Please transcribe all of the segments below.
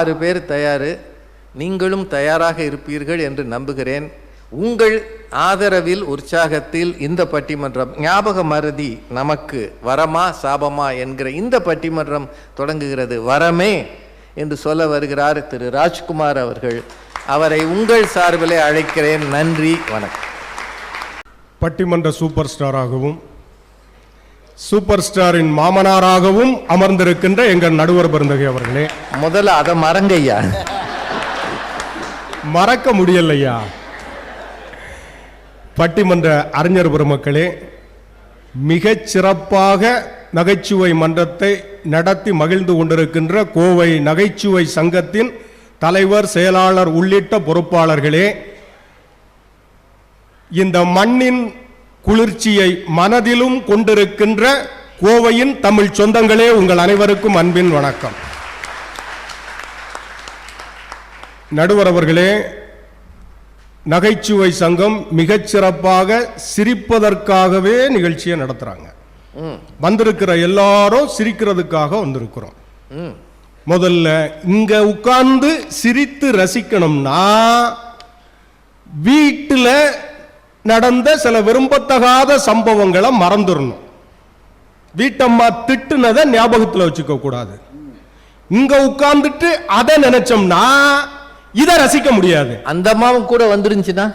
ஆறு பேர் தயார். நீங்களும் தயாராக இருப்பீர்கள் என்று நம்புகிறேன். உங்கள் ஆதரவில் உற்சாகத்தில் இந்த பட்டிமன்றம் ஞாபக மறதி நமக்கு வரமா சாபமா என்கிற இந்த பட்டிமன்றம் தொடங்குகிறது. வரமே என்று சொல்ல வருகிறார் திரு ராஜ்குமார் அவர்கள். அவரை உங்கள் சார்பிலே அழைக்கிறேன். நன்றி வணக்கம். பட்டிமன்ற சூப்பர் ஸ்டாராகவும் சூப்பர் ஸ்டாரின் மாமனாராகவும் அமர்ந்திருக்கின்ற எங்கள் நடுவர் பெருந்தகை அவர்களே. முதல்ல அதை மறங்கய்யா. மறக்க முடியலையா? பட்டிமன்ற அறிஞர் பெருமக்களே மிகச் சிறப்பாக நகைச்சுவை மன்றத்தை நடத்தி மகிழ்ந்து கொண்டிருக்கின்ற கோவை நகைச்சுவை சங்கத்தின் தலைவர் செயலாளர் உள்ளிட்ட பொறுப்பாளர்களே இந்த மண்ணின் குளிர்ச்சியை மனதிலும் கொண்டிருக்கின்ற கோவையின் தமிழ் சொந்தங்களே உங்கள் அனைவருக்கும் அன்பின் வணக்கம். நடுவர் அவர்களே நகைச்சுவை சங்கம் மிகச்சிறப்பாக சிரிப்பதற்காகவே நிகழ்ச்சியை நடத்துறாங்க. வந்திருக்கிற எல்லாரும் சிரிக்கிறதுக்காக வந்திருக்கிறோம். முதல்ல இங்க உட்கார்ந்து சிரித்து ரசிக்கணும்னா வீட்டில் நடந்த சில விரும்பத்தகாத சம்பவங்களை மறந்துடணும். வீட்டம்மா திட்டுனதை ஞாபகத்துல வச்சுக்க கூடாது. இங்க உட்கார்ந்துட்டு அதை நினைச்சோம்னா இதை ரசிக்க முடியாது. அந்த அம்மாவும் கூட வந்துருந்துச்சுன்னா?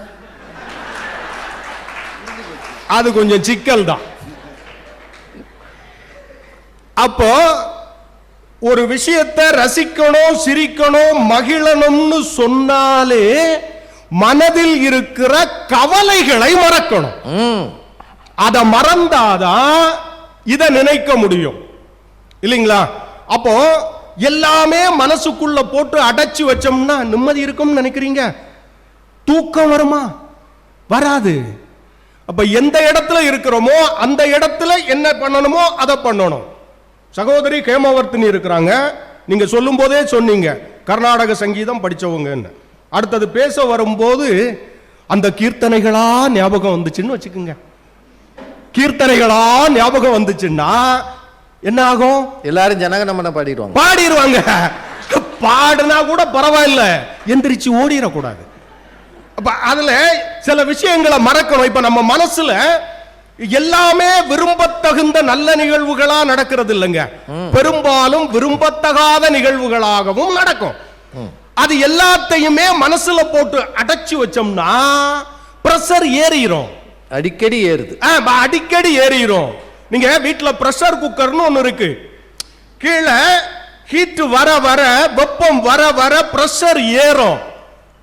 அது கொஞ்சம் சிக்கல் தான். அப்போ ஒரு விஷயத்தை ரசிக்கணும் சிரிக்கணும் மகிழணும்னு சொன்னாலே மனதில் இருக்கிற கவலைகளை மறக்கணும். அதை மறந்தாதான் இதை நினைக்க முடியும். இல்லைங்களா? அப்போ எல்லாமே மனசுக்குள்ள போட்டு அடைச்சு வச்சோம்னா நிம்மதி இருக்கும்னு நினைக்கிறீங்க? தூக்கம் வருமா? வராது. அப்ப எந்த இடத்துல இருக்கிறோமோ அந்த இடத்துல என்ன பண்ணணுமோ அதை பண்ணணும். சகோதரி கேமவர்த்தினி இருக்கிறாங்க. நீங்க சொல்லும் போதே சொன்னீங்க கர்நாடக சங்கீதம் படிச்சவங்கன்னு. அடுத்தது பேச வரும்போது அந்த கீர்த்தனைகளா ஞாபகம் வந்துச்சுன்னு வச்சுக்கோங்க. கீர்த்தனைகளா ஞாபகம் வந்துச்சுன்னா என்ன ஆகும்? எல்லாரும் ஜனகணமன பாடிடுவாங்க. பாடிடுவாங்க பாடுனா கூட பரவாயில்ல. எந்திரிச்சு ஓடிடக்கூடாது. அப்ப அதுல சில விஷயங்களை மறக்கணும். இப்ப நம்ம மனசுல எல்லாமே விரும்பத்தகுந்த நல்ல நிகழ்வுகளா நடக்கிறது இல்லைங்க. பெரும்பாலும் விரும்பத்தகாத நிகழ்வுகளாகவும் நடக்கும். அது எல்லாத்தையுமே மனசுல போட்டு அடைச்சு வச்சோம்னா பிரஷர் ஏறிடும் அடிக்கடி ஏறுது. அடிக்கடி ஏறிடும் நீங்க வீட்ல பிரஷர் குக்கர்னு ஒண்ணு இருக்கு. கீழே ஹீட் வர வர வெப்பம் வர வர பிரஷர் ஏறும்.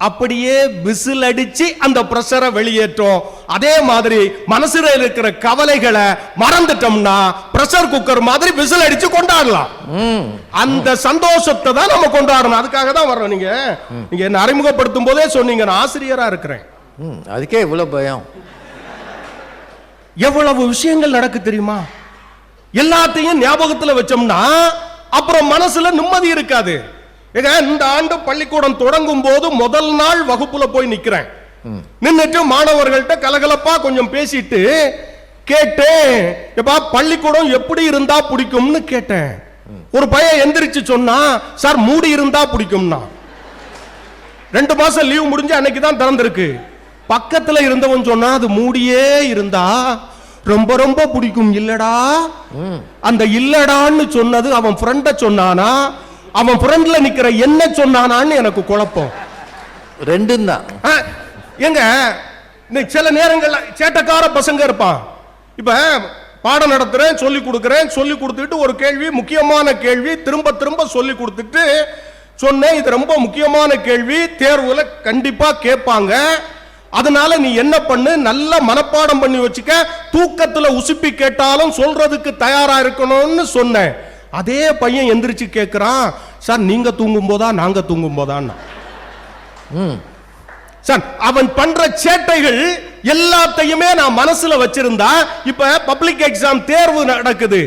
அப்படியே விசில் அடிச்சு அந்த பிரஷரை வெளியேற்றும். அதே மாதிரி மனசுல இருக்கிற கவலைகளை மறந்துட்டோம்னா பிரஷர் குக்கர் மாதிரி விசில் அடிச்சு கொண்டாடலாம். அந்த சந்தோஷத்தை தான் நம்ம கொண்டாடணும். அதுக்காக தான் வர்றோம் நீங்க. நீங்க என்ன அறிமுகப்படுத்தும் போதே சொன்னீங்க. நான் ஆசிரியரா இருக்கிறேன். ம். அதுக்கே இவ்வளோ பயம். எவ்வளவு விஷயங்கள் நடக்கு தெரியுமா? எல்லாத்தையும் ஞாபகத்துல வச்சோம்னா அப்புறம் மனசுல நிம்மதி இருக்காது. ஏங்க இந்த ஆண்டு பள்ளிக்கூடம் தொடங்கும் போது முதல் நாள் வகுப்புல போய் நிக்கிறேன். நின்னுட்டு மாணவர்கள்ட்ட கலகலப்பா கொஞ்சம் பேசிட்டு கேட்டேன் எப்பா பள்ளிக்கூடம் எப்படி இருந்தா பிடிக்கும்னு கேட்டேன். ஒரு பையன் எந்திரிச்சு சொன்னா சார் மூடி இருந்தா பிடிக்கும்னா. ரெண்டு மாசம் லீவ் முடிஞ்சு அன்னைக்கு தான் திறந்திருக்கு. பக்கத்துல இருந்தவன் சொன்னா அது மூடியே இருந்தா ரொம்ப ரொம்ப பிடிக்கும் இல்லடா. அந்த இல்லடான்னு சொன்னது அவன் ஃப்ரெண்ட சொன்னானா அவன் ஃப்ரெண்ட்ல நிக்கிற என்ன சொன்னானான்னு எனக்கு குழப்பம். ரெண்டும் தான் இந்த சில நேரங்கள்ல சேட்டக்கார பசங்க இருப்பான். இப்ப பாடம் நடத்துறேன் சொல்லி கொடுக்குறேன் சொல்லி கொடுத்துட்டு ஒரு கேள்வி முக்கியமான கேள்வி திரும்ப திரும்ப சொல்லி கொடுத்துட்டு சொன்னேன். இது ரொம்ப முக்கியமான கேள்வி தேர்வுல கண்டிப்பா கேட்பாங்க. அதனால நீ என்ன பண்ணு? நல்ல மனப்பாடம் பண்ணி வச்சுக்க. தூக்கத்துல உசுப்பி கேட்டாலும் சொல்றதுக்கு தயாரா இருக்கணும்னு சொன்னேன். அதே பையன் எந்திரிச்சு கேட்கிறான் சார் நீங்க தூங்கும் போதா நாங்க தூங்கும் போதான்னா ம். சார் அவன் பண்ற சேட்டைகள் எல்லாத்தையுமே நான் மனசுல வச்சிருந்தா இப்ப பப்ளிக் எக்ஸாம் தேர்வு நடக்குது.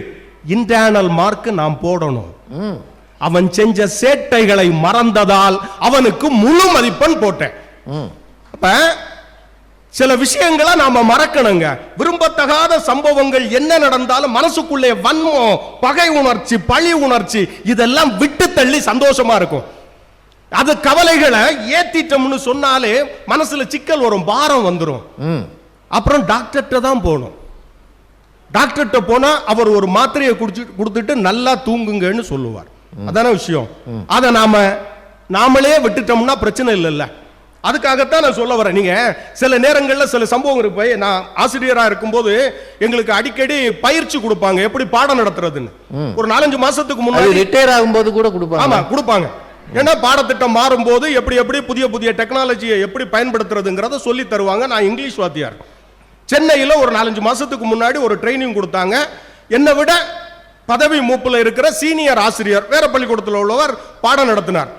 இன்டர்னல் மார்க் நாம் போடணும். ம். அவன் செஞ்ச சேட்டைகளை மறந்ததால் அவனுக்கு முழு மதிப்பெண் போட்டேன். ம். அப்ப சில விஷயங்களை நாம மறக்கணுங்க. விரும்பத்தகாத சம்பவங்கள் என்ன நடந்தாலும் மனசுக்குள்ளே வன்மம் பகை உணர்ச்சி பழி உணர்ச்சி இதெல்லாம் விட்டு தள்ளி சந்தோஷமா இருக்கும். அது கவலைகளை ஏத்திட்டோம்னு சொன்னாலே மனசுல சிக்கல் வரும் பாரம் வந்துடும் அப்புறம் டாக்டர்கிட்ட தான் போகணும். டாக்டர்கிட்ட போனா அவர் ஒரு மாத்திரையை குடிச்சு கொடுத்துட்டு நல்லா தூங்குங்கன்னு சொல்லுவார். அதான விஷயம்? அதை நாம நாமளே விட்டுட்டோம்னா பிரச்சனை இல்லைல்ல. அதுக்காகத்தான் நான் சொல்ல வரேன். நீங்க சில நேரங்கள்ல சில சம்பவம் இருக்கு. போய் நான் ஆசிரியரா இருக்கும்போது எங்களுக்கு அடிக்கடி பயிற்சி கொடுப்பாங்க. எப்படி பாடம் நடத்துறதுன்னு. ஒரு நாலஞ்சு மாசத்துக்கு முன்னாடி ரிட்டையர் ஆகும்போது கூட கொடுப்பாங்க. ஆமா கொடுப்பாங்க. ஏன்னா பாடத்திட்டம் மாறும்போது எப்படி எப்படி புதிய புதிய டெக்னாலஜியை எப்படி பயன்படுத்துறதுங்கிறத சொல்லி தருவாங்க. நான் இங்கிலீஷ் வாத்தியார். சென்னையில் ஒரு நாலஞ்சு மாசத்துக்கு முன்னாடி ஒரு ட்ரைனிங் கொடுத்தாங்க. என்னை விட பதவி மூப்புல இருக்கிற சீனியர் ஆசிரியர் வேற பள்ளிக்கூடத்தில் உள்ளவர் பாடம் நடத்தினார்.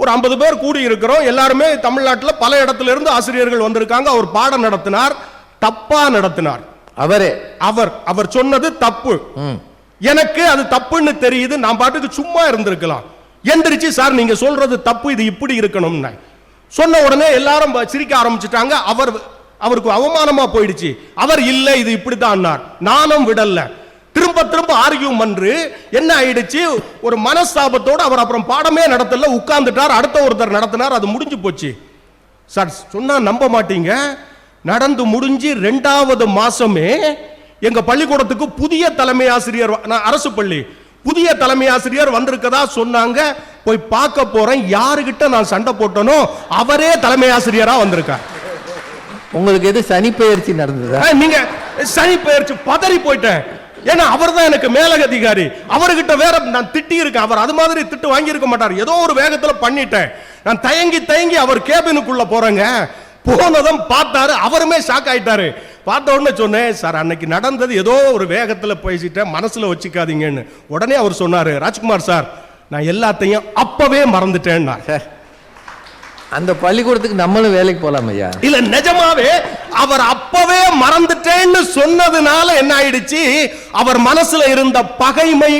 ஒரு ஐம்பது பேர் கூடி இருக்கிறோம். எல்லாருமே தமிழ்நாட்டில் பல இடத்துல இருந்து ஆசிரியர்கள் வந்திருக்காங்க. அவர் பாடம் நடத்தினார் தப்பா நடத்தினார். அவரே. அவர் அவர் சொன்னது தப்பு. எனக்கு அது தப்புன்னு தெரியுது. நான் பாட்டுக்கு சும்மா இருந்திருக்கலாம். எந்திரிச்சு சார் நீங்க சொல்றது தப்பு இது இப்படி இருக்கணும்னு. சொன்ன உடனே எல்லாரும் சிரிக்க ஆரம்பிச்சிட்டாங்க. அவர் அவருக்கு அவமானமா போயிடுச்சு. அவர் இல்ல இது இப்படித்தான் நானும் விடல. திரும்ப திரும்ப ஆர்கியூம் பண்று என்ன ஆயிடுச்சு? ஒரு மனஸ்தாபத்தோட அவர் அப்புறம் பாடமே நடத்தல உட்கார்ந்துட்டார் அடுத்த ஒருத்தர் நடத்தினார் அது முடிஞ்சு போச்சு. சார் சொன்னா நம்ப மாட்டீங்க. நடந்து முடிஞ்சு ரெண்டாவது மாசமே எங்க பள்ளிக்கூடத்துக்கு புதிய தலைமை ஆசிரியர் அரசு பள்ளி. புதிய தலைமை ஆசிரியர் வந்திருக்கதா சொன்னாங்க. போய் பார்க்க போறேன். யாருகிட்ட நான் சண்டை போட்டனோ அவரே தலைமை ஆசிரியரா வந்திருக்கார். உங்களுக்கு எது சனி பெயர்ச்சி நடந்ததா நீங்க சனி பெயர்ச்சி பதறி போயிட்டேன். ஏன்னா அவர் தான் எனக்கு மேலதிகாரி அவர்கிட்ட வேற நான் திட்டி இருக்கேன் அவர் அது மாதிரி திட்டு வாங்கி இருக்க மாட்டார். ஏதோ ஒரு வேகத்துல பண்ணிட்டேன். நான் தயங்கி தயங்கி அவர் கேபினுக்குள்ள போறேங்க. போனதும் பார்த்தாரு. அவருமே ஷாக் ஆயிட்டாரு. பார்த்த உடனே சொன்னேன் சார் அன்னைக்கு நடந்தது ஏதோ ஒரு வேகத்துல பேசிட்டேன். மனசுல வச்சுக்காதீங்கன்னு. உடனே அவர் சொன்னாரு ராஜ்குமார் சார் நான் எல்லாத்தையும் அப்பவே மறந்துட்டேன்னா சார் அந்த பள்ளிக்கூடத்துக்கு நம்மளும் வேலைக்கு போலாம் ஐயா இல்ல நிஜமாவே அவர் அப்பவே மறந்துட்டேன்னு சொன்னதுனால என்ன ஆயிடுச்சு? அவர் மனசுல இருந்த பகைமை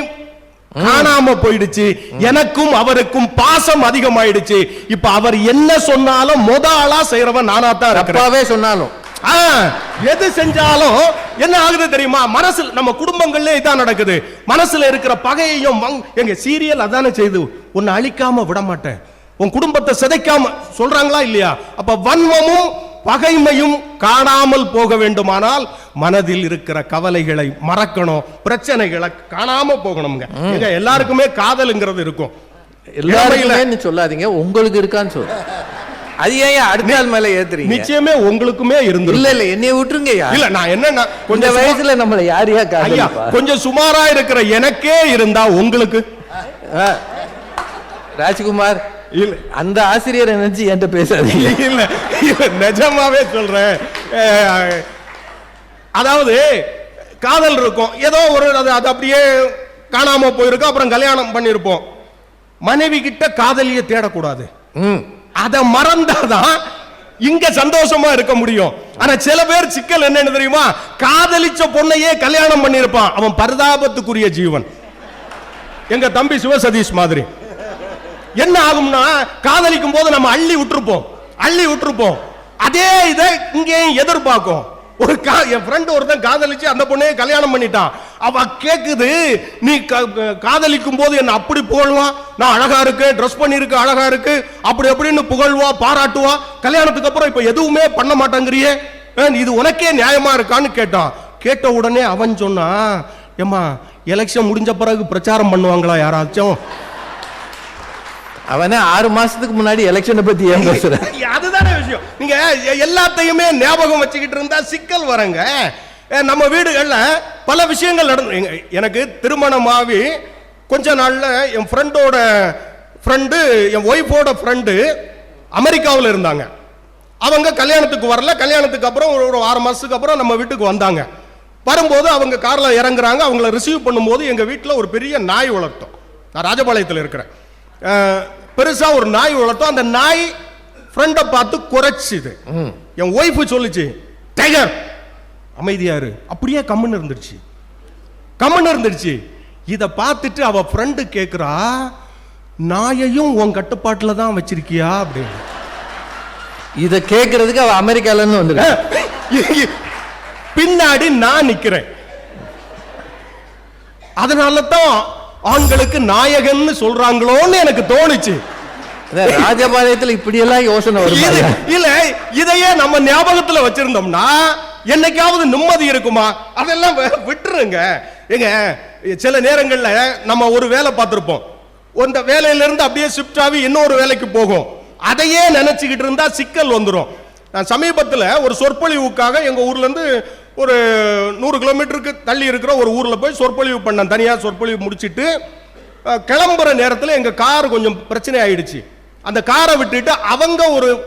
காணாம போயிடுச்சு. எனக்கும் அவருக்கும் பாசம் அதிகமாயிடுச்சு. இப்ப அவர் என்ன சொன்னாலும் முத ஆளா செய்யறவன் நானா தான் தப்பாவே சொன்னாலும். எது செஞ்சாலும் என்ன ஆகுது தெரியுமா? மனசுல நம்ம குடும்பங்கள்ல இதான் நடக்குது. மனசுல இருக்கிற பகையையும் எங்க சீரியல் அதானே செய்து உன்னை அழிக்காம விட மாட்டேன். உன் குடும்பத்தை சிதைக்காம சொல்றாங்களா இல்லையா? அப்ப வன்மமும் பகைமையும் காணாமல் போக வேண்டுமானால் மனதில் இருக்கிற கவலைகளை மறக்கணும் பிரச்சனைகளை காணாம போகணுங்க எல்லாருக்குமே காதலுங்கிறது இருக்கும். எல்லாருக்குமே சொல்லாதீங்க உங்களுக்கு இருக்கான்னு சொல்லு. அது ஏன் அடுத்த நாள் மேல ஏத்துறீங்க? நிச்சயமே உங்களுக்குமே இருந்து இல்ல இல்ல என்னைய விட்டுருங்க இல்ல நான் என்ன கொஞ்சம் வயசுல நம்மள யார் யா ஐயா கொஞ்சம் சுமாரா இருக்கிற எனக்கே இருந்தா உங்களுக்கு. ராஜ்குமார் இல்ல. அந்த ஆசிரியரை நினைச்சு என்கிட்ட பேசாதீங்க. இல்ல. இல்ல நிஜமாவே சொல்றேன். அதாவது காதல் இருக்கும். ஏதோ ஒரு அது அது அப்படியே காணாம போயிருக்கும் அப்புறம் கல்யாணம் பண்ணிருப்போம். மனைவி கிட்ட காதலிய தேடக்கூடாது. அதை மறந்தாதான் இங்க சந்தோஷமா இருக்க முடியும். ஆனா சில பேர் சிக்கல் என்னன்னு தெரியுமா? காதலிச்ச பொண்ணையே கல்யாணம் பண்ணிருப்பான். அவன் பரிதாபத்துக்குரிய ஜீவன். எங்க தம்பி சிவசதீஷ் மாதிரி. என்ன ஆகும்னா காதலிக்கும் போது நம்ம அள்ளி விட்டுருப்போம். அள்ளி விட்டுருப்போம். அதே இதை இங்கேயும் எதிர்பார்க்கும். ஒரு கா என் ஃப்ரெண்ட் ஒருத்தன் காதலிச்சு அந்த பொண்ணையே கல்யாணம் பண்ணிட்டான். அவ கேக்குது நீ காதலிக்கும் போது என்ன அப்படி புகழ்வா? நான் அழகா இருக்கு ட்ரெஸ் பண்ணிருக்கு அழகா இருக்கு. அப்படி எப்படின்னு புகழ்வா பாராட்டுவா? கல்யாணத்துக்கு அப்புறம் இப்ப எதுவுமே பண்ண மாட்டேங்கிறியே? இது உனக்கே நியாயமா இருக்கான்னு கேட்டான். கேட்ட உடனே அவன் சொன்னான் ஏம்மா எலெக்ஷன் முடிஞ்ச பிறகு பிரச்சாரம் பண்ணுவாங்களா யாராச்சும்? அவனே ஆறு மாசத்துக்கு முன்னாடி எலெக்ஷனை பத்தி ஏன் பேசுறேன் அதுதானே விஷயம். நீங்க எல்லாத்தையுமே ஞாபகம் வச்சுக்கிட்டு இருந்தா சிக்கல் வரங்க. நம்ம வீடுகள்ல பல விஷயங்கள் நடந்து எனக்கு எனக்கு திருமணமாகி கொஞ்ச நாள்ல என் ஃப்ரெண்டோட ஃப்ரெண்டு என் ஒய்ஃபோட ஃப்ரெண்டு அமெரிக்காவில் இருந்தாங்க. அவங்க கல்யாணத்துக்கு வரல. கல்யாணத்துக்கு அப்புறம் ஒரு ஆறு மாசத்துக்கு அப்புறம் நம்ம வீட்டுக்கு வந்தாங்க. வரும்போது அவங்க காரில் இறங்குறாங்க. அவங்கள ரிசீவ் பண்ணும்போது எங்கள் வீட்டில் ஒரு பெரிய நாய் வளர்த்தோம். நான் ராஜபாளையத்தில் இருக்கிறேன். அஹ், பெருசா ஒரு நாய் வளர்த்தோம். அந்த நாய் ஃப்ரெண்டை பார்த்து குறைச்சிது. என் ஒய்ஃபு சொல்லுச்சு டைகர் அமைதியா இரு. அப்படியே கம்முன்னு இருந்துருச்சு. கம்முன்னு இருந்துருச்சு. இத பார்த்துட்டு அவ ஃப்ரெண்டு கேக்குறா நாயையும் உன் கட்டுப்பாட்டுல தான் வச்சிருக்கியா? அப்படின்னு. இதை கேட்கறதுக்கு அவ அமெரிக்கால இருந்து வந்துருக்கா. பின்னாடி நான் நிக்கிறேன். அதனால தான் ஆண்களுக்கு நாயகன்னு சொல்றாங்களோன்னு எனக்கு தோணுச்சு. ராஜபாளையத்துல இப்படியெல்லாம் யோசனை வருமா? இல்ல இதையே நம்ம ஞாபகத்துல வச்சிருந்தோம்னா என்னைக்காவது நிம்மதி இருக்குமா? அதெல்லாம் விட்டுருங்க. ஏங்க சில நேரங்கள்ல நம்ம ஒரு வேலை பார்த்திருப்போம். அந்த வேலையில இருந்து அப்படியே ஷிஃப்ட் ஆகி இன்னொரு வேலைக்கு போகும். அதையே நினைச்சுக்கிட்டு இருந்தா சிக்கல் வந்துடும் நான் சமீபத்தில் ஒரு சொற்பொழிவுக்காக எங்க ஊர்ல இருந்து ஒரு நூறு கிலோமீட்டருக்கு தள்ளி இருக்கிற ஒரு ஊரில் போய் சொற்பொழிவு பண்ணேன். தனியாக சொற்பொழிவு முடிச்சிட்டு கிளம்புற நேரத்தில் எங்கள் கார் கொஞ்சம் பிரச்சனை ஆயிடுச்சு. அந்த காரை விட்டுட்டு அவங்க ஒரு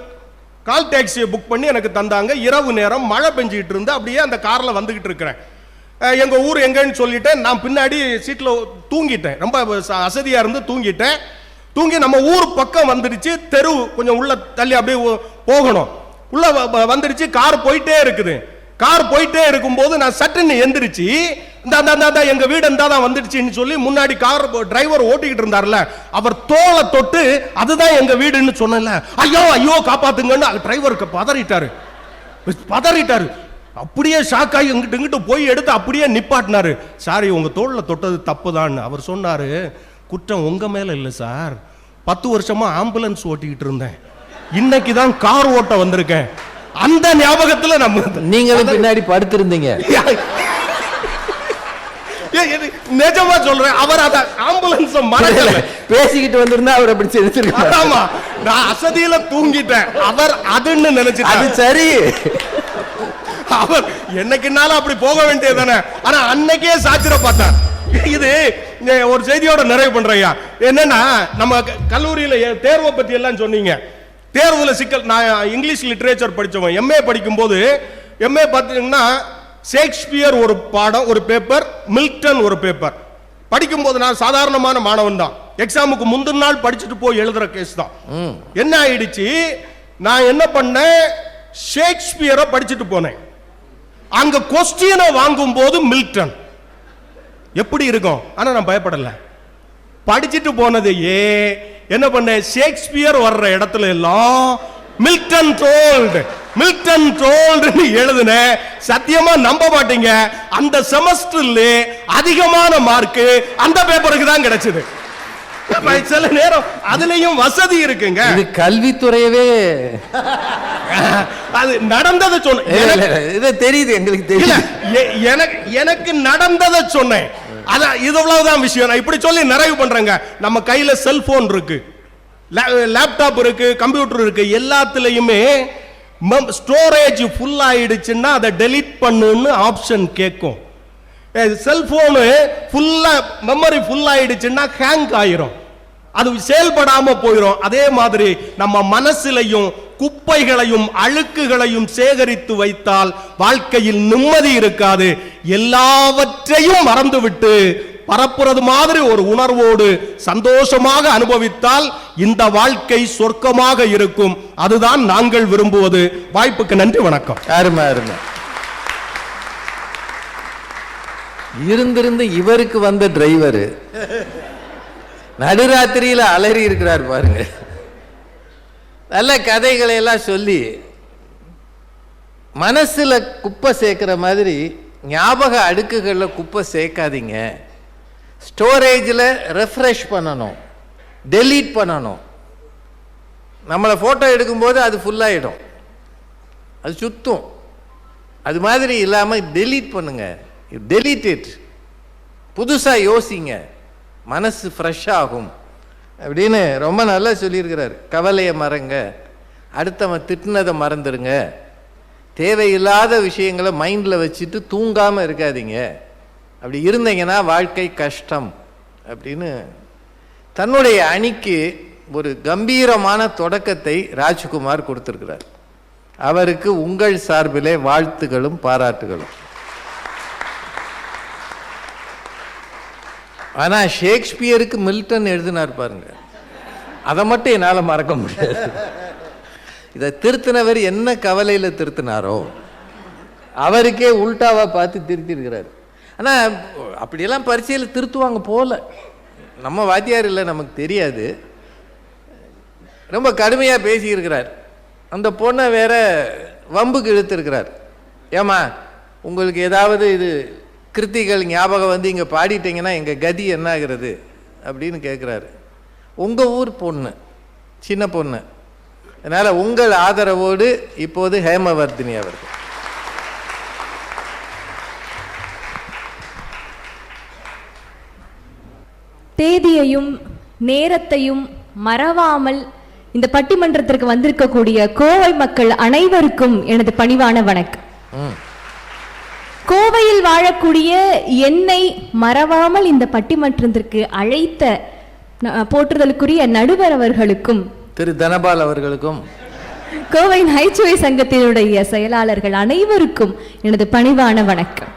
கால் டாக்ஸியை புக் பண்ணி எனக்கு தந்தாங்க. இரவு நேரம் மழை பெஞ்சிக்கிட்டு இருந்து அப்படியே அந்த காரில் வந்துக்கிட்டு இருக்கிறேன். எங்கள் ஊர் எங்கேன்னு சொல்லிட்டேன். நான் பின்னாடி சீட்டில் தூங்கிட்டேன். ரொம்ப ச- இருந்து தூங்கிட்டேன். தூங்கி நம்ம ஊர் பக்கம் வந்துடுச்சு. தெரு கொஞ்சம் உள்ள தள்ளி அப்படியே போகணும். உள்ள வ- வந்துடுச்சு. கார் போயிட்டே இருக்குது. கார் போயிட்டே இருக்கும்போது நான் சட்டுன்னு எந்திரிச்சு இந்த அந்த எங்க வீடு இருந்தா தான் வந்துடுச்சுன்னு சொல்லி முன்னாடி கார் டிரைவர் ஓட்டிக்கிட்டு இருந்தார்ல அவர் தோலை தொட்டு அதுதான் எங்க வீடுன்னு சொன்னல ஐயோ ஐயோ காப்பாத்துங்கன்னு டிரைவருக்கு பதறிட்டாரு. பதறிட்டாரு. அப்படியே ஷாக் ஆகி இங்கிட்டு இங்கிட்டு போய் எடுத்து அப்படியே நிப்பாட்டினாரு. சாரி உங்க தோளில் தொட்டது தப்புதான் அவர் சொன்னாரு குற்றம் உங்க மேல இல்லை சார். பத்து வருஷமா ஆம்புலன்ஸ் ஓட்டிக்கிட்டு இருந்தேன். இன்னைக்கு தான் கார் ஓட்ட வந்திருக்கேன். அந்த ஞாபகத்துல நம்ம நீங்களும் பின்னாடி படுத்திருந்தீங்க. நிஜமா சொல்றேன் அவர் அத ஆம்புலன்ஸ் மறக்கல. பேசிக்கிட்டு வந்திருந்தா அவர் அப்படி செலுத்திருக்காரு ஆமா நான் அசதியில தூங்கிட்டேன். அவர் அதுன்னு அது நினைச்சிட்டாரு சரி. அவர் என்னைக்குனாலும் அப்படி போக வேண்டியதுதானே ஆனா அன்னைக்கே சாத்திர பார்த்தார். இது ஒரு செய்தியோட நிறைவு பண்றையா என்னன்னா நம்ம கல்லூரியில தேர்வை பத்தி எல்லாம் சொன்னீங்க. தேர்வுல சிக்கல் நான் இங்கிலீஷ் லிட்ரேச்சர் படிச்சவன். எம்ஏ படிக்கும்போது எம்ஏ பார்த்தீங்கன்னா ஷேக்ஸ்பியர் ஒரு பாடம் ஒரு பேப்பர் மில்டன் ஒரு பேப்பர் படிக்கும்போது நான் சாதாரணமான மாணவன் தான். எக்ஸாமுக்கு முந்தின நாள் படிச்சுட்டு போய் எழுதுற கேஸ் தான். என்ன ஆயிடுச்சு? நான் என்ன பண்ணேன்? ஷேக்ஸ்பியரை படிச்சுட்டு போனேன். அங்க கொஸ்டினை வாங்கும் போது மில்டன் எப்படி இருக்கும்? ஆனா நான் பயப்படல. படிச்சுட்டு போனதையே என்ன பண்ண? ஷேக்ஸ்பியர் வர்ற இடத்துல எல்லாம் மில்டன் டோல்டு மில்டன் டோல்டுன்னு எழுதுன சத்தியமா நம்ப மாட்டீங்க. அந்த செமஸ்டர்ல அதிகமான மார்க் அந்த பேப்பருக்கு தான் கிடைச்சது. சில நேரம் அதுலயும் வசதி இருக்குங்க. இது கல்வித்துறையவே. அது நடந்ததை இல்ல, சொன்ன இல்ல, இல்ல, இது தெரியுது எங்களுக்கு எ- எனக்கு எனக்கு நடந்ததை சொன்னேன். அதான் இது இவ்வளவுதான் விஷயம். நான் இப்படி சொல்லி நிறைவு பண்றேங்க. நம்ம கையில செல்போன் இருக்கு. லே- லேப்டாப் இருக்கு கம்ப்யூட்டர் இருக்கு எல்லாத்துலயுமே ஸ்டோரேஜ் ஃபுல் ஆயிடுச்சுன்னா அதை டெலீட் பண்ணுன்னு ஆப்ஷன் கேட்கும். செல்போனு ஃபுல்லா மெமரி ஃபுல் ஆயிடுச்சுன்னா ஹேங் ஆயிரும். அது செயல்படாம போயிடும் அதே மாதிரி நம்ம மனசுலையும் குப்பைகளையும் அழுக்குகளையும் சேகரித்து வைத்தால் வாழ்க்கையில் நிம்மதி இருக்காது. எல்லாவற்றையும் மறந்துவிட்டு பரப்புறது மாதிரி ஒரு உணர்வோடு சந்தோஷமாக அனுபவித்தால் இந்த வாழ்க்கை சொர்க்கமாக இருக்கும். அதுதான் நாங்கள் விரும்புவது. வாய்ப்புக்கு நன்றி வணக்கம். அருமை அருமை. இருந்திருந்து இவருக்கு வந்த டிரைவர் நடுராத்திரியில அலறி இருக்கிறார் பாருங்க. நல்ல கதைகளை எல்லாம் சொல்லி மனசில் குப்பை சேர்க்குற மாதிரி ஞாபக அடுக்குகளில் குப்பை சேர்க்காதீங்க. ஸ்டோரேஜில் ரெஃப்ரெஷ் பண்ணணும். டெலீட் பண்ணணும். நம்மளை ஃபோட்டோ எடுக்கும்போது அது ஃபுல்லாகிடும் அது சுத்தும். அது மாதிரி இல்லாமல் டெலீட் பண்ணுங்கள் டெலீட் இட் புதுசாக யோசிங்க. மனசு ஃப்ரெஷ் ஆகும். அப்படின்னு ரொம்ப நல்லா சொல்லியிருக்கிறார். கவலையை மறங்க. அடுத்தவன் திட்டினதை மறந்துடுங்க. தேவையில்லாத விஷயங்களை மைண்டில் வச்சுட்டு தூங்காமல் இருக்காதீங்க. அப்படி இருந்தீங்கன்னா வாழ்க்கை கஷ்டம் அப்படின்னு தன்னுடைய அணிக்கு ஒரு கம்பீரமான தொடக்கத்தை ராஜ்குமார் கொடுத்துருக்கிறார். அவருக்கு உங்கள் சார்பிலே வாழ்த்துகளும் பாராட்டுகளும். ஆனால் ஷேக்ஸ்பியருக்கு மில்டன் எழுதினார் பாருங்க. அதை மட்டும் என்னால் மறக்க முடியாது. இதை திருத்தினவர் என்ன கவலையில் திருத்தினாரோ அவருக்கே உல்டாவாக பார்த்து திருத்திருக்கிறார் ஆனால் அப்படியெல்லாம் பரிசையில் திருத்துவாங்க போல. நம்ம வாத்தியார் இல்லை நமக்கு தெரியாது. ரொம்ப கடுமையாக பேசியிருக்கிறார். அந்த பொண்ணை வேற வம்புக்கு இழுத்துருக்கிறார். ஏமா உங்களுக்கு ஏதாவது இது கிருத்திகள் ஞாபகம் வந்து இங்கே பாடிட்டீங்கன்னா எங்கள் கதி என்ன ஆகிறது அப்படின்னு கேட்குறாரு உங்கள் ஊர் பொண்ணு சின்ன பொண்ணு. அதனால் உங்கள் ஆதரவோடு இப்போது ஹேமவர்தினி அவர்கள். தேதியையும் நேரத்தையும் மறவாமல் இந்த பட்டிமன்றத்திற்கு வந்திருக்கக்கூடிய கோவை மக்கள் அனைவருக்கும் எனது பணிவான வணக்கம். கோவையில் வாழக்கூடிய என்னை மறவாமல் இந்த பட்டிமன்றத்திற்கு அழைத்த போற்றுதலுக்குரிய நடுவர் அவர்களுக்கும் திரு தனபால் அவர்களுக்கும் கோவை நகைச்சுவை சங்கத்தினுடைய செயலாளர்கள் அனைவருக்கும் எனது பணிவான வணக்கம்.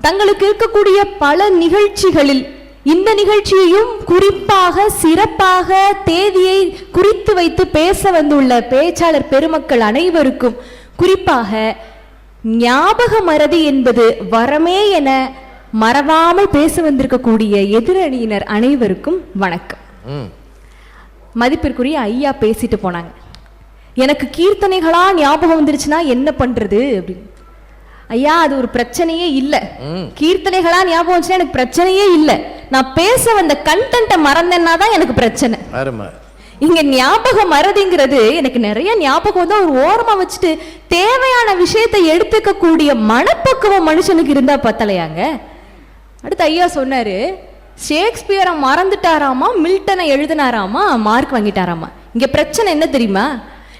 தங்களுக்கு இருக்கக்கூடிய பல நிகழ்ச்சிகளில் இந்த நிகழ்ச்சியையும் குறிப்பாக சிறப்பாக தேதியை குறித்து வைத்து பேச வந்துள்ள பேச்சாளர் பெருமக்கள் அனைவருக்கும் குறிப்பாக ஞாபக மறதி என்பது வரமே என மறவாமல் பேச வந்திருக்கக்கூடிய எதிரணியினர் அனைவருக்கும் வணக்கம். ம். மதிப்பிற்குரிய ஐயா பேசிட்டு போனாங்க. எனக்கு கீர்த்தனைகளா ஞாபகம் வந்துருச்சுன்னா என்ன பண்றது அப்படின்னு ஐயா அது ஒரு பிரச்சனையே இல்ல. கீர்த்தனைகளா ஞாபகம் வந்துச்சுன்னா எனக்கு பிரச்சனையே இல்ல. நான் பேச வந்த கண்டென்ட்டை மறந்தேன்னா தான் எனக்கு பிரச்சனை. இங்க ஞாபகம் மறதிங்கிறது எனக்கு நிறைய ஞாபகம் வந்து ஒரு ஓரமா வச்சுட்டு தேவையான விஷயத்தை எடுத்துக்க கூடிய மனப்பக்குவம் மனுஷனுக்கு இருந்தா பத்தலையாங்க? அடுத்து ஐயா சொன்னாரு ஷேக்ஸ்பியரை மறந்துட்டாராமா? மில்டனை எழுதினாராமா? மார்க் வாங்கிட்டாராமா? இங்க பிரச்சனை என்ன தெரியுமா?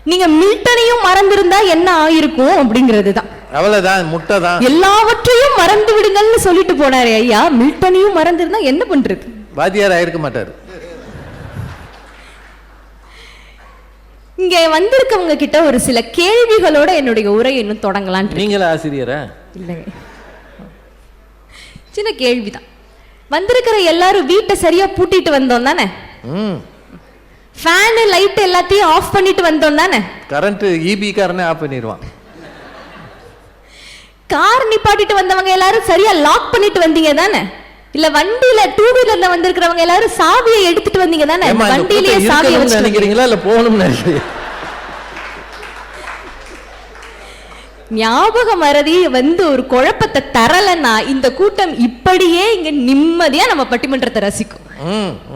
நீங்க மில்டனையும் மறந்திருந்தா என்ன ஆயிருக்கும் அப்படிங்கிறது தான் அவ்வளோதான் முட்டை தான் எல்லாவற்றையும் மறந்து விடுங்கள்னு சொல்லிட்டு போனாரே ஐயா. மில்டனையும் மறந்திருந்தா என்ன பண்றது? வாத்தியார் ஆயிருக்க மாட்டார். இங்க வந்திருக்கவங்க கிட்ட ஒரு சில கேள்விகளோட என்னுடைய உரையை இன்னும் தொடங்கலான் நீங்களா ஆசிரியரா? இல்லைங்க. சின்ன கேள்விதான். வந்திருக்கிற எல்லாரும் வீட்டை சரியா பூட்டிட்டு வந்தோம் தானே? ம். ஃபேனு லைட் எல்லாத்தையும் ஆஃப் பண்ணிட்டு வந்தோம் தானே? கரண்ட்டு ஈபி காரனே ஆஃப் பண்ணிடுவான். கார் நிப்பாட்டிட்டு வந்தவங்க எல்லாரும் சரியா லாக் பண்ணிட்டு வந்தீங்க தானே? இல்ல வண்டியில டூ வீலர்ல வந்திருக்கிறவங்க எல்லாரும் சாவியை எடுத்துட்டு வந்தீங்க தானே? வண்டியிலேயே சாவியை. நினைக்கிறீங்களா? இல்ல போகணும்னு நினைக்கிறீங்க? ஞாபக மறதி வந்து ஒரு குழப்பத்தை தரலன்னா இந்த கூட்டம் இப்படியே இங்க நிம்மதியா நம்ம பட்டிமன்றத்தை ரசிக்கும்.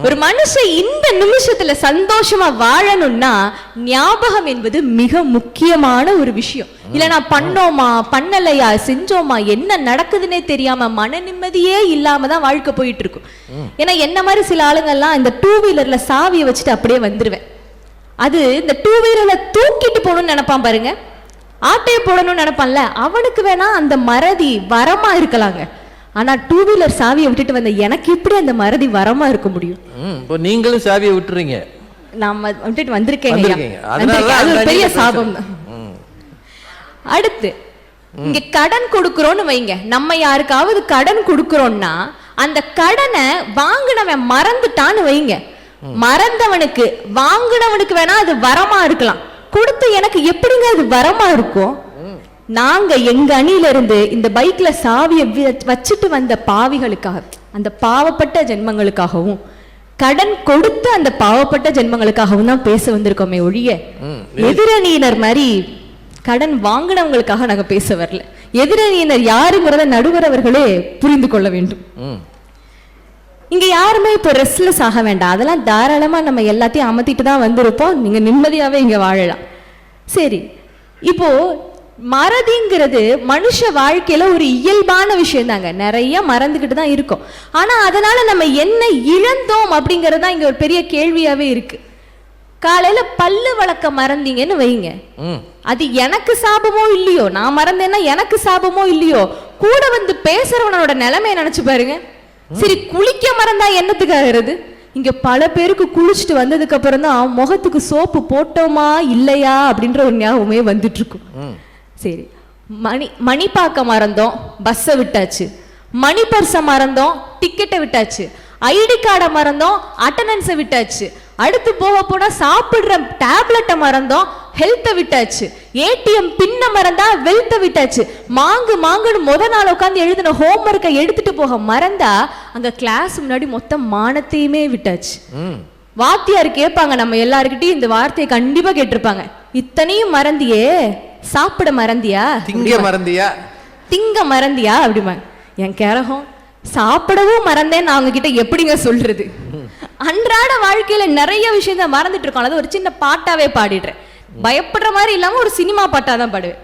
ஒரு மனுஷன் இந்த நிமிஷத்துல சந்தோஷமா வாழணும்னா ஞாபகம் என்பது மிக முக்கியமான ஒரு விஷயம். இல்ல நான் பண்ணோமா பண்ணலையா செஞ்சோமா என்ன நடக்குதுன்னே தெரியாம மன நிம்மதியே இல்லாம தான் வாழ்க்கை போயிட்டு இருக்கும் ஏன்னா என்ன மாதிரி சில ஆளுங்கெல்லாம் இந்த டூ வீலர்ல சாவியை வச்சுட்டு அப்படியே வந்துருவேன். அது இந்த டூ வீலர்ல தூக்கிட்டு போகணும்னு நினைப்பான் பாருங்க. ஆட்டையை போடணும்னு நினைப்பான்ல அவனுக்கு வேணா அந்த மறதி வரமா இருக்கலாங்க. ஆனா டூ வீலர் சாவியை விட்டுட்டு வந்த எனக்கு எப்படி அந்த மறதி வரமா இருக்க முடியும்? இப்போ நீங்களும் சாவியை விட்டுறீங்க. வ- விட்டுட்டு வந்திருக்கேங்க. அது ஒரு பெரிய சாபம். தான் அடுத்து இங்க கடன் கொடுக்கறோம்னு வைங்க. நம்ம யாருக்காவது கடன் கொடுக்கறோம்னா அந்த கடனை வாங்கினவன் மறந்துட்டான்னு வைங்க. மறந்தவனுக்கு வாங்கினவனுக்கு வேணா அது வரமா இருக்கலாம். கொடுத்து எனக்கு எப்படிங்க அது வரமா இருக்கும்? நாங்க எங்க அணியில இருந்து இந்த பைக்ல சாவியை வச்சுட்டு வந்த பாவிகளுக்காக அந்த பாவப்பட்ட ஜென்மங்களுக்காகவும் கடன் கொடுத்து அந்த பாவப்பட்ட ஜென்மங்களுக்காகவும் தான் பேச வந்திருக்கோமே ஒழிய. எதிரணியினர் மாதிரி கடன் வாங்கினவங்களுக்காக நாங்க பேச வரல. எதிரணியினர் யாருங்கிறத நடுவர் அவர்களே புரிந்து கொள்ள வேண்டும். இங்க யாருமே இப்போ ரெஸ்ட்லெஸ் ஆக வேண்டாம். அதெல்லாம் தாராளமா நம்ம எல்லாத்தையும் அமர்த்திட்டு தான் வந்திருப்போம். நீங்க நிம்மதியாவே இங்க வாழலாம். சரி இப்போ மறதிங்கிறது மனுஷ வாழ்க்கையில ஒரு இயல்பான விஷயம் தாங்க நிறைய மறந்துக்கிட்டு தான் இருக்கும். ஆனா அதனால நம்ம என்ன இழந்தோம் அப்படிங்கிறது தான் இங்க ஒரு பெரிய கேள்வியாவே இருக்கு. காலையில பல்லு வளர்க்க மறந்தீங்கன்னு வைங்க. அது எனக்கு சாபமோ இல்லையோ? நான் மறந்தேன்னா எனக்கு சாபமோ இல்லையோ? கூட வந்து பேசுறவனோட நிலைமைய நினைச்சு பாருங்க. சரி குளிக்க மறந்தா என்னத்துக்கு ஆகுறது? இங்க பல பேருக்கு குளிச்சுட்டு வந்ததுக்கு அப்புறம் தான் முகத்துக்கு சோப்பு போட்டோமா இல்லையா அப்படின்ற ஒரு ஞாபகமே வந்துட்டு இருக்கும். சரி. மணி மணி பார்க்க மறந்தோம் பஸ்ஸை விட்டாச்சு. மணி பர்ஸை மறந்தோம் டிக்கெட்டை விட்டாச்சு. ஐடி கார்டை மறந்தோம் அட்டண்டன்ஸை விட்டாச்சு. அடுத்து போக போனா சாப்பிடுற டேப்லெட்டை மறந்தோம் ஹெல்த்தை விட்டாச்சு. ஏடிஎம் பின்ன மறந்தா வெல்த்தை விட்டாச்சு. மாங்கு மாங்குன்னு முத நாள் உட்காந்து எழுதின ஹோம்ஒர்க்கை எடுத்துட்டு போக மறந்தா அங்க கிளாஸ் முன்னாடி மொத்தம் மானத்தையுமே விட்டாச்சு. வாத்தியார் கேட்பாங்க நம்ம எல்லாருக்கிட்டையும் இந்த வார்த்தையை கண்டிப்பா கேட்டிருப்பாங்க. இத்தனையும் மறந்தியே. சாப்பிட மறந்தியா? திங்க மறந்தியா? திங்க மறந்தியா? அப்படிம்பாங்க. என் கிரகம் சாப்பிடவும் மறந்தேன் நான் அவங்க கிட்ட எப்படிங்க சொல்றது? அன்றாட வாழ்க்கையில நிறைய விஷயத்த மறந்துட்டு இருக்கோம். அது ஒரு சின்ன பாட்டாவே பாடிடுறேன். பயப்படுற மாதிரி இல்லாம ஒரு சினிமா பாட்டா தான் பாடுவேன்.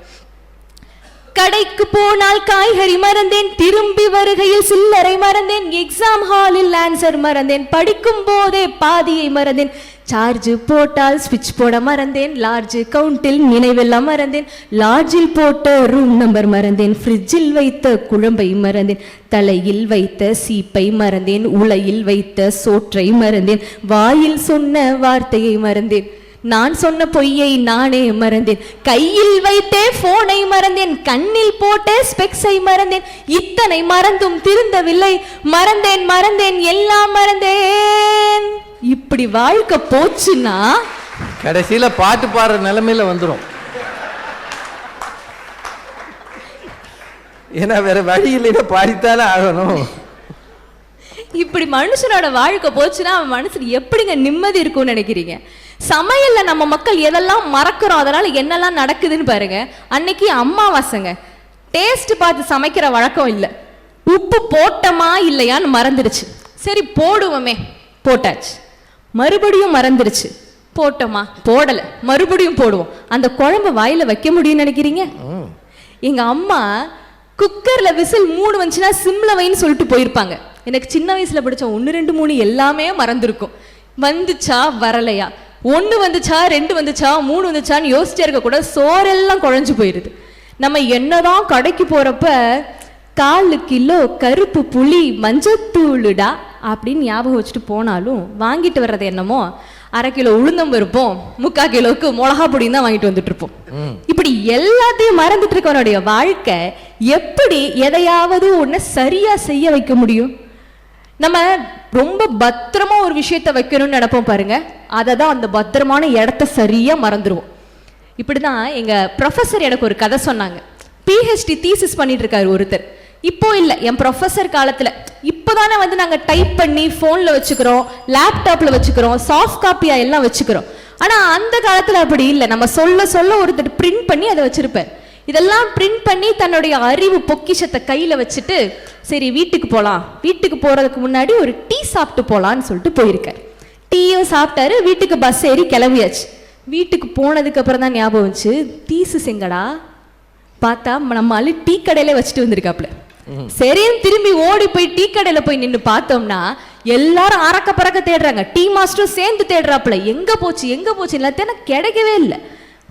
கடைக்கு போனால் காய்கறி மறந்தேன். திரும்பி வருகையில் சில்லறை மறந்தேன். எக்ஸாம் ஹாலில் ஆன்சர் மறந்தேன். படிக்கும் போதே பாதியை மறந்தேன். சார்ஜ் போட்டால் ஸ்விட்ச் போட மறந்தேன். லார்ஜ் கவுண்டில் நினைவெல்லாம் மறந்தேன். லார்ஜில் போட்ட ரூம் நம்பர் மறந்தேன். ஃப்ரிட்ஜில் வைத்த குழம்பை மறந்தேன். தலையில் வைத்த சீப்பை மறந்தேன். உலையில் வைத்த சோற்றை மறந்தேன். வாயில் சொன்ன வார்த்தையை மறந்தேன். நான் சொன்ன பொய்யை நானே மறந்தேன். கையில் வைத்தே போனை மறந்தேன். கண்ணில் போட்டே ஸ்பெக்ஸை மறந்தேன். இத்தனை மறந்தும் திருந்தவில்லை. மறந்தேன் மறந்தேன் எல்லாம் மறந்தேன். இப்படி வாழ்க்கை போச்சுன்னா? கடைசியில பாட்டு பாடுற நிலைமையில வந்துரும். ஏன்னா வேற வழி இல்லைன்னா பாடித்தானே ஆகணும். இப்படி மனுஷனோட வாழ்க்கை போச்சுன்னா அவன் மனசுல எப்படிங்க நிம்மதி இருக்கும்னு நினைக்கிறீங்க? சமையல்ல நம்ம மக்கள் எதெல்லாம் மறக்கிறோம் அதனால என்னெல்லாம் நடக்குதுன்னு பாருங்க. அன்னைக்கு அம்மாவாசைங்க. டேஸ்ட் பார்த்து சமைக்கிற வழக்கம் இல்லை. உப்பு போட்டமா இல்லையான்னு மறந்துடுச்சு சரி போடுவோமே. போட்டாச்சு. மறுபடியும் மறந்துடுச்சு போட்டோமா? போடல. மறுபடியும் போடுவோம். அந்த குழம்பு வாயில வைக்க முடியும்னு நினைக்கிறீங்க? எங்க அம்மா குக்கர்ல விசில் மூணு வந்துச்சுன்னா சிம்ல வைன்னு சொல்லிட்டு போயிருப்பாங்க. எனக்கு சின்ன வயசுல படிச்ச ஒன்று ரெண்டு மூணு எல்லாமே மறந்துருக்கும். வந்துச்சா வரலையா? ஒன்று வந்துச்சா ரெண்டு வந்துச்சா மூணு வந்துச்சான்னு யோசிச்சே இருக்க கூட சோறெல்லாம் குழஞ்சு போயிருது. நம்ம என்னதான் கடைக்கு போறப்ப காலு கிலோ கருப்பு புளி மஞ்சத்தூளுடா அப்படின்னு ஞாபகம் வச்சுட்டு போனாலும் வாங்கிட்டு வர்றது என்னமோ அரை கிலோ உளுந்தம் பருப்போம் முக்கால் கிலோவுக்கு மிளகா பொடியும் தான் வாங்கிட்டு வந்துட்டு இருப்போம். இப்படி எல்லாத்தையும் மறந்துட்டு இருக்கவனுடைய வாழ்க்கை எப்படி எதையாவது ஒண்ணு சரியா செய்ய வைக்க முடியும்? நம்ம ரொம்ப பத்திரமா ஒரு விஷயத்த வைக்கணும்னு நினைப்போம் பாருங்க. அதை தான் அந்த பத்திரமான இடத்த சரியா மறந்துடுவோம் இப்படிதான் எங்க ப்ரொஃபசர் எனக்கு ஒரு கதை சொன்னாங்க. பிஹெச்டி தீசிஸ் பண்ணிட்டு இருக்காரு ஒருத்தர். இப்போ இல்லை என் ப்ரொஃபசர் காலத்துல. இப்போதானே வந்து நாங்க டைப் பண்ணி ஃபோனில் வச்சுக்கிறோம் லேப்டாப்ல வச்சுக்கிறோம் சாஃப்ட் காப்பியா எல்லாம் வச்சுக்கிறோம். ஆனா அந்த காலத்துல அப்படி இல்லை. நம்ம சொல்ல சொல்ல ஒருத்தர் பிரிண்ட் பண்ணி அதை வச்சுருப்பேன் இதெல்லாம் பிரிண்ட் பண்ணி தன்னுடைய அறிவு பொக்கிஷத்தை கையில வச்சுட்டு சரி வீட்டுக்கு போலாம். வீட்டுக்கு போறதுக்கு முன்னாடி ஒரு டீ சாப்பிட்டு போலான்னு சொல்லிட்டு போயிருக்காரு. டீயும் சாப்பிட்டாரு வீட்டுக்கு பஸ் ஏறி கிளம்பியாச்சு. வீட்டுக்கு போனதுக்கு அப்புறம் தான் ஞாபகம் வந்துச்சு தீசு செங்கடா பார்த்தா நம்ம ஆளு டீ கடையில வச்சுட்டு வந்திருக்காப்ல சரின்னு திரும்பி ஓடி போய் டீ கடையில போய் நின்னு பார்த்தோம்னா எல்லாரும் அறக்க பறக்க தேடுறாங்க. டீ மாஸ்டரும் சேர்ந்து தேடுறாப்புல. எங்க போச்சு எங்க போச்சு? எல்லாத்தையும் கிடைக்கவே இல்லை.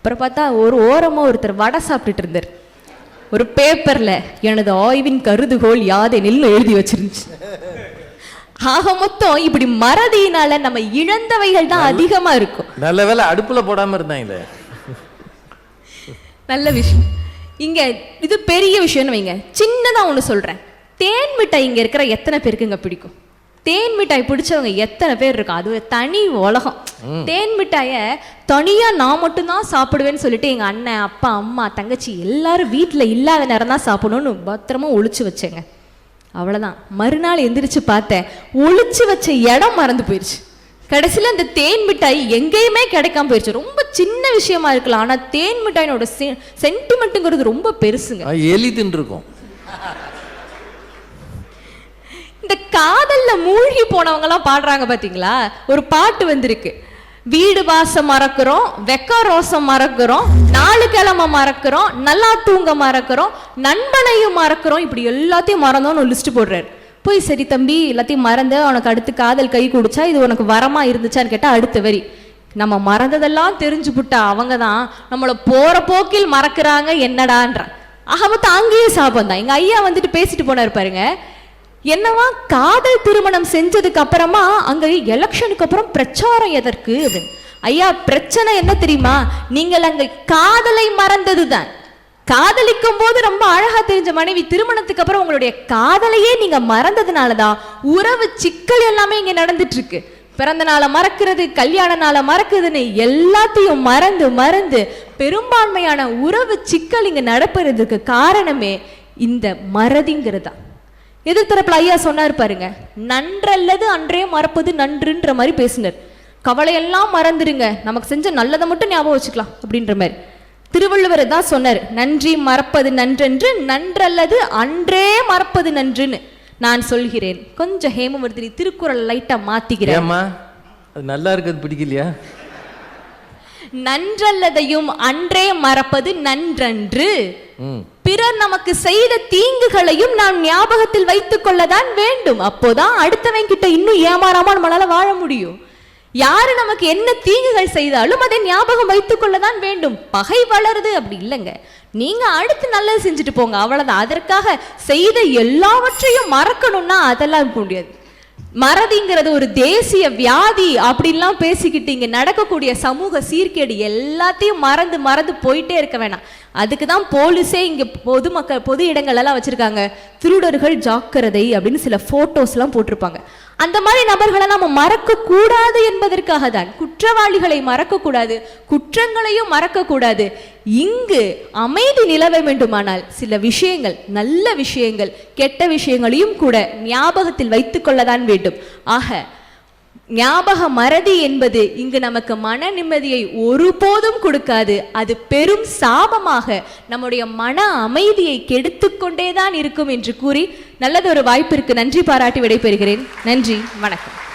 அப்புறம் பார்த்தா ஒரு ஓரமா ஒருத்தர் வடை சாப்பிட்டுட்டு இருந்தார். ஒரு பேப்பர்ல எனது ஆய்வின் கருதுகோள் யாதெனில்னு எழுதி வச்சிருந்துச்சு. ஆக மொத்தம் இப்படி மறதியினால நம்ம இழந்தவைகள் தான் அதிகமா இருக்கும். நல்ல வேளை அடுப்புல போடாம இருந்தாங்களே. நல்ல விஷயம். இங்க இது பெரிய விஷயம்னு வைங்க. சின்னதா ஒண்ணு சொல்றேன். தேன் மிட்டாய் இங்க இருக்கிற எத்தனை பேருக்கு இங்க பிடிக்கும்? தேன் மிட்டாய் பிடிச்சவங்க எத்தனை பேர் இருக்கா? அது ஒரு தனி உலகம். தேன் மிட்டாய தனியா நான் மட்டும்தான் சாப்பிடுவேன்னு சொல்லிட்டு எங்க அண்ணன் அப்பா அம்மா தங்கச்சி எல்லாரும் வீட்டுல இல்லாத நேரம் தான் சாப்பிடணும்னு பத்திரமா ஒளிச்சு வச்சேங்க. அவ்வளவுதான். மறுநாள் எந்திரிச்சு பார்த்தேன் ஒளிச்சு வச்ச இடம் மறந்து போயிருச்சு. கடைசியில அந்த தேன் மிட்டாய் எங்கேயுமே கிடைக்காம போயிருச்சு. ரொம்ப சின்ன விஷயமா இருக்கலாம். ஆனா தேன் மிட்டாயினோட சென்டிமெண்ட்டுங்கிறது ரொம்ப பெருசுங்க. எலி தின்றுருக்கும். இந்த காதல்ல மூழ்கி போனவங்க எல்லாம் பாடுறாங்க பாத்தீங்களா? ஒரு பாட்டு வந்திருக்கு. வீடு வாசம் மறக்கிறோம் வெக்க ரோசம் மறக்கிறோம் நாலு கிழமை மறக்கிறோம் நல்லா தூங்க மறக்கிறோம் நண்பனையும் மறக்கிறோம். இப்படி எல்லாத்தையும் மறந்தோன்னு லிஸ்ட் போடுறாரு. போய் சரி தம்பி எல்லாத்தையும் மறந்து உனக்கு அடுத்து காதல் கை குடிச்சா இது உனக்கு வரமா இருந்துச்சான்னு கேட்டா அடுத்த வரி. நம்ம மறந்ததெல்லாம் தெரிஞ்சு புட்டா அவங்க தான் நம்மளை போற போக்கில் மறக்கிறாங்க என்னடான்ற. ஆக அங்கேயே சாபம் தான் எங்க ஐயா வந்துட்டு பேசிட்டு போனார் பாருங்க. என்னவா காதல் திருமணம் செஞ்சதுக்கு அப்புறமா அங்க எலெக்ஷனுக்கு அப்புறம் பிரச்சாரம் எதற்கு அப்படின்னு. ஐயா பிரச்சனை என்ன தெரியுமா? நீங்கள் அங்க காதலை மறந்ததுதான். காதலிக்கும் போது ரொம்ப அழகா தெரிஞ்ச மனைவி திருமணத்துக்கு அப்புறம் உங்களுடைய காதலையே நீங்க மறந்ததுனாலதான் உறவு சிக்கல் எல்லாமே இங்க நடந்துட்டு இருக்கு பிறந்த நாளை மறக்கிறது கல்யாண நாளை மறக்குதுன்னு எல்லாத்தையும் மறந்து மறந்து பெரும்பான்மையான உறவு சிக்கல் இங்க நடப்புறதுக்கு காரணமே இந்த மறதிங்கிறது. தான் எதிர்த்தரப்புல ஐயா சொன்னார் பாருங்க நன்றல்லது அன்றே மறப்பது நன்றுன்ற மாதிரி பேசினார். கவலையெல்லாம் மறந்துடுங்க நமக்கு செஞ்ச நல்லதை மட்டும் ஞாபகம் வச்சுக்கலாம் அப்படின்ற மாதிரி. திருவள்ளுவர் தான் சொன்னார் நன்றி மறப்பது நன்றென்று நன்றல்லது அன்றே மறப்பது நன்றுன்னு நான் சொல்கிறேன். கொஞ்சம் ஹேமவர்த்தினி திருக்குறள் லைட்டா மாத்திக்கிறேன். நல்லா இருக்கிறது பிடிக்கலையா? நன்றல்லதையும் அன்றே மறப்பது நன்றன்று. ம். பிறர் நமக்கு செய்த தீங்குகளையும் நாம் ஞாபகத்தில் வைத்துக் கொள்ளதான் வேண்டும். அப்போதான் அடுத்தவன் கிட்ட இன்னும் ஏமாறாம நம்மளால வாழ முடியும். யாரு நமக்கு என்ன தீங்குகள் செய்தாலும் அதை ஞாபகம் வைத்துக் கொள்ளதான் வேண்டும். பகை வளருது அப்படி இல்லைங்க. நீங்க அடுத்து நல்லது செஞ்சுட்டு போங்க. அவ்வளவுதான். அதற்காக செய்த எல்லாவற்றையும் மறக்கணும்னா அதெல்லாம் இருக்க முடியாது. மறதிங்கிறது ஒரு தேசிய வியாதி அப்படின்லாம் பேசிக்கிட்டு இங்கே நடக்கக்கூடிய சமூக சீர்கேடு எல்லாத்தையும் மறந்து மறந்து போயிட்டே இருக்க வேணாம். அதுக்கு தான் போலீஸே இங்கே பொதுமக்கள் பொது இடங்கள் எல்லாம் வச்சுருக்காங்க. திருடர்கள் ஜாக்கிரதை அப்படின்னு சில ஃபோட்டோஸ்லாம் போட்டிருப்பாங்க. அந்த மாதிரி நபர்களை நாம் மறக்க கூடாது என்பதற்காக தான் குற்றவாளிகளை மறக்க கூடாது குற்றங்களையும் மறக்க கூடாது இங்கு அமைதி நிலவ வேண்டுமானால் சில விஷயங்கள் நல்ல விஷயங்கள் கெட்ட விஷயங்களையும் கூட ஞாபகத்தில் வைத்துக்கொள்ளதான் வேண்டும். ஆக ஞாபக மறதி என்பது இங்கு நமக்கு மன நிம்மதியை ஒருபோதும் கொடுக்காது. அது பெரும் சாபமாக நம்முடைய மன அமைதியை கெடுத்துக்கொண்டேதான் இருக்கும் என்று கூறி நல்லதொரு வாய்ப்பிற்கு நன்றி பாராட்டி விடைபெறுகிறேன். நன்றி. வணக்கம்.